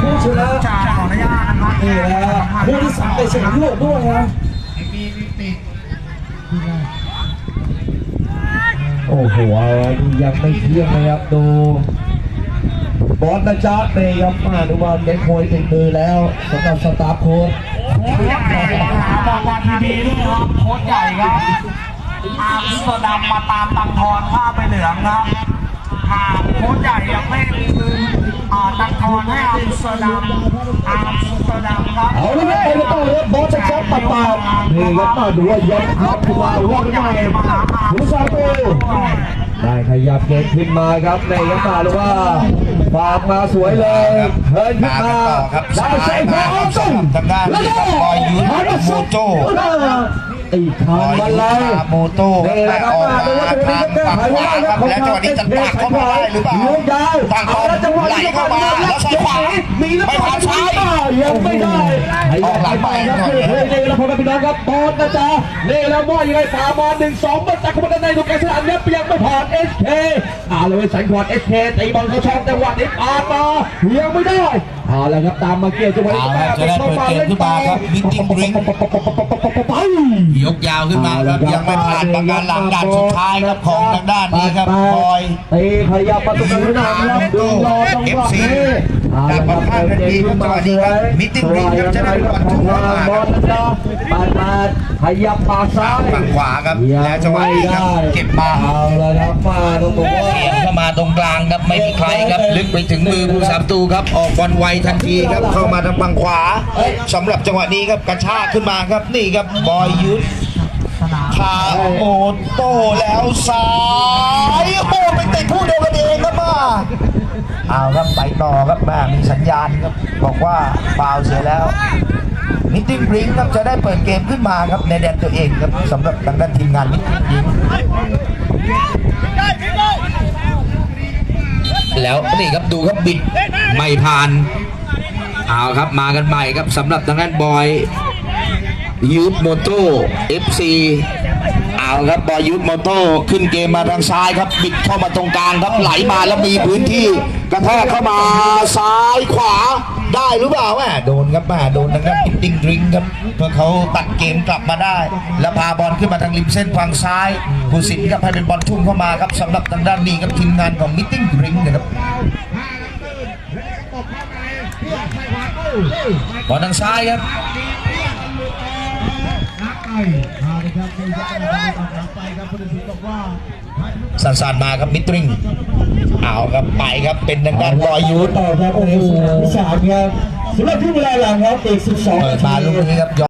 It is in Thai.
ผู้ชนะจะขออนุญาตนะครับนี่แหละผู้ที่สามในสนามโลกด้วยนะโอ้โหยังไม่เที่ยงนะครับดูบอลนะจ๊ะเตะครับมาดูว่าเด็กมวยติดมือแล้วสำหรับสตาร์โค้ชโค้ชใหญ่ครับบอกว่าทีดีด้วยครับโค้ชใหญ่ครับอาร์มสดัมาตามตังทอนผ้าไปเหลืองครับหากโค้ชใหญ่ยังไม่คือาตังทอนให้อาร์มสเตอร์ดัมอาร์มสเตอร์ดัมครับเอาเลยครับไปกันต่อเลยบอลจะช็อตปัดปาดนี่ครับมาดูว่ายันครับขึ้นมาว่ากันใหม่ผู้ชายโตได้ขยับเกมขึ้นมาครับในยันมาหรือว่าฝากมาสวยเลยเฮิร์นขึ้นมาได้ใส่พร้อมส่งแล้วก็ฮาร์ดสุดตีทางมาเลยโมโต้นี่แหละครับมาดูว่าจะมีแก้ไขว่าครับของทางเอสเพสเข้ามาได้หรือเปล่ายกยาวเอา แล้วจังหวะนี้เข้ามาแล้วใส่ขวามีแล้วปาดซ้ายยังไม่ได้ออกหลังไปครับเฮ้ยนี่แล้วพอพี่น้องครับบอลนะจ๊ะนี่แล้วว่ายังไงฝาบอลหนึ่งสองมาจากขบวนในดูการสนามเนี่ยยังไม่ผ่านเอสเคเอาเลยสังขวานเอสเคตีบอลเขาช่องจังหวะนี้ปาดมายังไม่ได้เอาแล้วครับตามมาเกี่ยวจังหวะนี้ไปยกมขึ้นมาครับวิ่งริง ยาวขึ้นมาครับยังไม่ผ่านประการหลังด่านสุดท้ายครับของทางด้านนี้ครับบอยตีขยับประตูกันหน้าครับดูรอจังหวะนี้จากบอลข้างทันทีครับจังหวะนี้ครับมิตติ้งลิงครับจะได้บอลทุ่งเข้ามาบอลนะปาดมาขยับปาซ้ายฝั่งขวาครับแล้วจังหวะนี้ครับเก็บมาเอาละครับมาต้องบอกว่าเสียงเข้ามาตรงกลางครับไม่มีใครครับลึกไปถึงมือผู้สามตูครับออกบอลไวทันทีครับเข้ามาทางฝั่งขวาสำหรับจังหวะนี้ครับกระชากขึ้นมาครับนี่ครับบอยยุทธขาโอโต้แล้วซ้ายโอ้ไปติดผู้เดียวกันเองครับมาเอาครับไปต่อครับแม่มีสัญญาณครับบอกว่าฟาวล์เสียแล้วมิตติ้งบริงครับจะได้เปิดเกมขึ้นมาครับในแดนตัวเองครับสำหรับทางด้านทีมงานมิตติ้งบริงแล้วนี่ครับดูครับบิดไม่ผ่านเอาครับมากันใหม่ครับสำหรับทางด้านบอย ยูทโมโต้เอฟซีเอาครับบอยยูทโมโต้ขึ้นเกมมาทางซ้ายครับบิดเข้ามาตรงกลางครับไหลมาแล้วมีพื้นที่กระแทกเข้ามาซ้ายขวาได้หรือเปล่าแม่โดนครับแม่โดนทางด้านปิดติ้งดริงครับเพื่อเขาตัดเกมกลับมาได้ แล้วพาบอลขึ้นมาทางริมเส้นฝั่งซ้ายผู้สินครับให้เป็นบอลทุ่มเข้ามาครับสำหรับทางด้านนี้ครับทีมงานของมิตติ้งดริงนะครับบอลทางซ้ายครับ สั้นๆมาครับมิตริงเอาครับไปครับเป็นทางด้านบอยยูทต่อครับโอ้โหสามครับสำหรับที่เวลาหลังครับอีก12เปิดมาลูกนี้ครับ